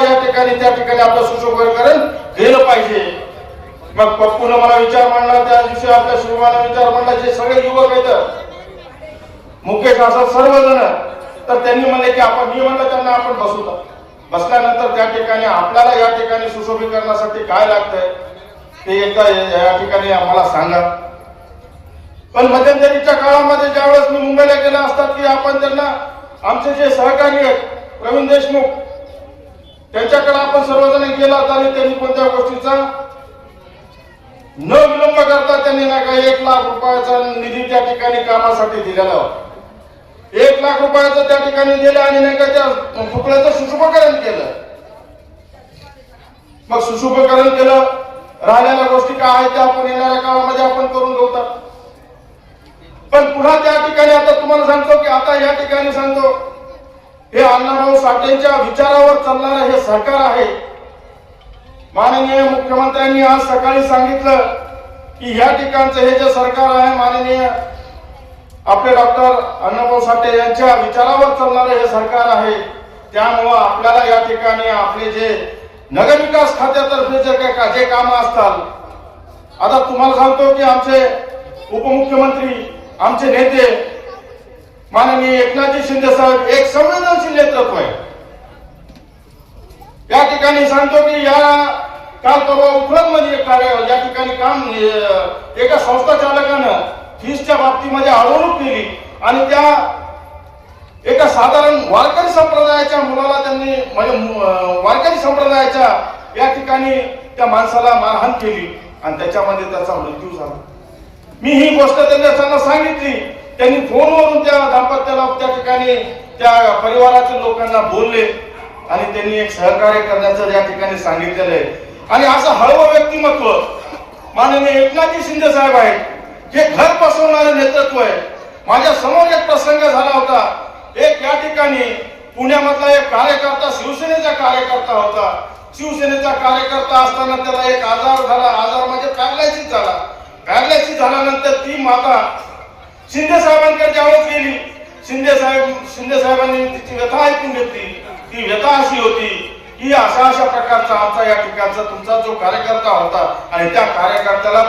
या ठिकाणी त्या ठिकाणी आपलं सुशोभीकरण केलं पाहिजे. मग पप्पून मला विचार मांडला त्या दिवशी आपल्या शिवमाला विचार मांडला जे सगळे युवक आहेत. मुकेश असं सर्वजण. तर त्यांनी म्हणले की आपण मी म्हणलं त्यांना आपण बसू बसल्यानंतर त्या ठिकाणी आपल्याला या ठिकाणी सुशोभीकरणासाठी काय लागतंय ते एकदा या ठिकाणी आम्हाला सांगा. पण मध्यंतरीच्या काळामध्ये ज्यावेळेस मी मुंबईला गेला असतात की आपण त्यांना आमचे जे सहकारी आहेत प्रवीण देशमुख त्यांच्याकडे आपण सर्वजण गेला तरी त्यांनी कोणत्या गोष्टीचा न विलंब करता त्यांनी नाही का एक लाख रुपयाचा निधी त्या ठिकाणी कामासाठी दिलेला होता. एक लाख रुपयाचं त्या ठिकाणी दिलं आणि नाही का त्या पुतळ्याचं सुशुभकरण केलं. मग सुशुभकरण केलं राहिलेल्या गोष्टी काय आहेत त्या आपण येणाऱ्या काळामध्ये आपण करून घेऊतात पण पुन्हा त्या ठिकाणी आता तुम्हाला सांगतो की आता या ठिकाणी सांगतो हे अण्णाभाऊ साठेंच्या विचारावर चालणारं हे सरकार आहे. माननीय मुख्यमंत्र्यांनी आज सकाळी सांगितलं की या ठिकाणचं हे जे सरकार आहे माननीय आपले डॉक्टर अण्णाभाऊ साठे यांच्या विचारावर चालणारं हे सरकार आहे. त्यामुळं आपल्याला या ठिकाणी आपले जे नगरविकास खात्यातर्फे जे काय का- जे कामं असतात आता तुम्हाला सांगतो की आमचे उपमुख्यमंत्री आमचे नेते माननीय एकनाथजी शिंदे साहेब एक संवेदनशील नेतृत्व आहे. या ठिकाणी सांगतो की या काल परवा उखळत मध्ये एक कार्य या ठिकाणी काम एका संस्था चालकानं फीसच्या बाबतीमध्ये अडवणूक केली आणि त्या एका साधारण वारकरी संप्रदायाच्या मुलाला त्यांनी म्हणजे वारकरी संप्रदायाच्या या ठिकाणी त्या माणसाला मारहाण केली आणि त्याच्यामध्ये त्याचा मृत्यू झाला. मी ही गोष्ट त्यांना सांगितली. त्यांनी फोनवरून त्या दाम्पत्याला त्या ठिकाणी त्या परिवारातील लोकांना बोलले आणि त्यांनी एक सहकार्य करण्याचं या ठिकाणी सांगितलेलं आहे. आणि असं हळवं व्यक्तिमत्व माननीय एकनाथजी शिंदे साहेब आहेत हे घर बसवणारे नेतृत्व आहे. माझ्यासमोर एक प्रसंग झाला होता. एक या ठिकाणी पुण्यामधला एक कार्यकर्ता शिवसेनेचा कार्यकर्ता होता. शिवसेनेचा कार्यकर्ता असताना त्याला एक आजार झाला. आजार म्हणजे पॅरलायसिस झाला. पॅरलायसिस झाल्यानंतर ती माता शिंदे साहेबांकडे ज्यावेळेस गेली शिंदे साहेब शिंदे साहेबांनी तिची व्यथा ऐकून घेतली. ती व्यथा अशी होती की अशा अशा प्रकारचा आमचा या ठिकाणचा तुमचा जो कार्यकर्ता होता आणि त्या कार्यकर्त्याला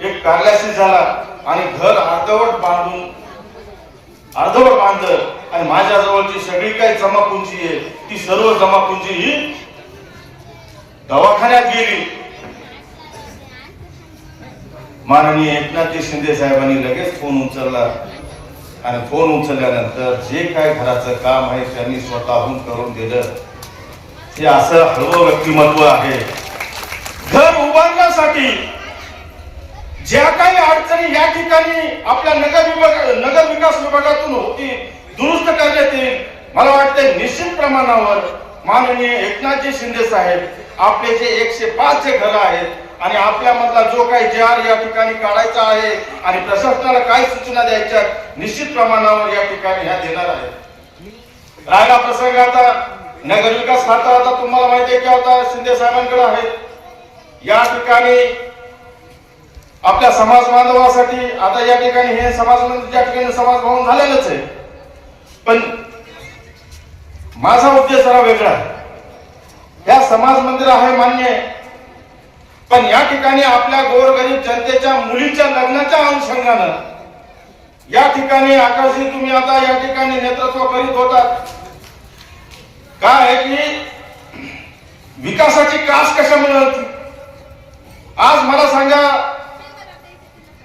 एक कार्याशी झाला आणि घर अर्धवट बांधून अर्धवट बांधलं. आणि माझ्याजवळची सगळी काही जमापुंजी आहे. ती सर्व जमापुंजी ही दवाखान्यात गेली. माननीय एकनाथजी शिंदे साहेबांनी लगेच फोन उचलला. आणि फोन उचलल्यानंतर जे काय घराचं काम आहे त्यांनी स्वतःहून करून दिलं. हे असं हळवं व्यक्तिमत्व आहे. घर उभारण्यासाठी ज्या काही अडचणी या ठिकाणी आपल्या नगर विभाग नगर विकास विभागातून होती दुरुस्त करण्यात येईल. मला वाटतं निश्चित प्रमाणावर माननीय एकनाथजी शिंदे साहेब आपले जे एकशे पाच जे घर आहेत आणि आपल्यामधला जो काही जे या ठिकाणी काढायचा आहे आणि प्रशासनाला काय सूचना द्यायच्या निश्चित प्रमाणावर या ठिकाणी ह्या देणार आहेत. राहिला प्रसंग आता. नगरविकास खाता आता तुम्हाला माहिती आहे की आता शिंदे साहेबांकडे आहे या ठिकाणी आपल्या समाज बांधवासाठी आता या ठिकाणी हे समाज मंदिर या ठिकाणी समाज भवन झालेलंच आहे. पण माझा उद्देश जरा वेगळा आहे. या समाज मंदिर आहे मान्य आहे. पण या ठिकाणी आपल्या गोरगरीब जनतेच्या मुलीच्या लग्नाच्या अनुषंगानं या ठिकाणी आकाशी तुम्ही आता या ठिकाणी नेतृत्व करीत होतात. काय आहे की विकासाची कास कशा होती आज मला सांगा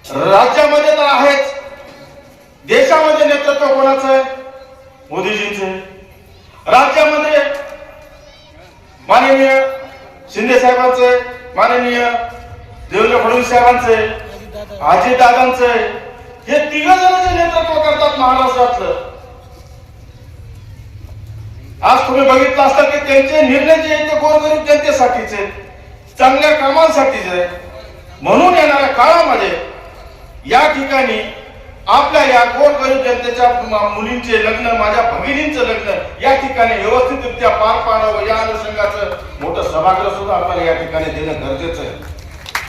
राज्यामध्ये तर आहेच देशामध्ये नेतृत्व कोणाचं आहे? मोदीजींचे राज्यामध्ये माननीय शिंदे साहेबांचे माननीय देवेंद्र फडणवीस साहेबांचे अजित दादांचे हे तिघ जणांचे नेतृत्व करतात महाराष्ट्रातलं आज तुम्ही बघितलं असता की त्यांचे निर्णय जे आहेत ते गोरगरीब जनतेसाठीचे चांगल्या कामांसाठीचे म्हणून येणाऱ्या काळामध्ये या ठिकाणी आपल्या या गोरगरीब जनतेच्या मुलींचे लग्न माझ्या भगिनींचं लग्न या ठिकाणी व्यवस्थितरित्या पार पाडावं या अनुषंगाचं मोठं सभागृह सुद्धा आपल्याला या ठिकाणी देणं गरजेचं आहे.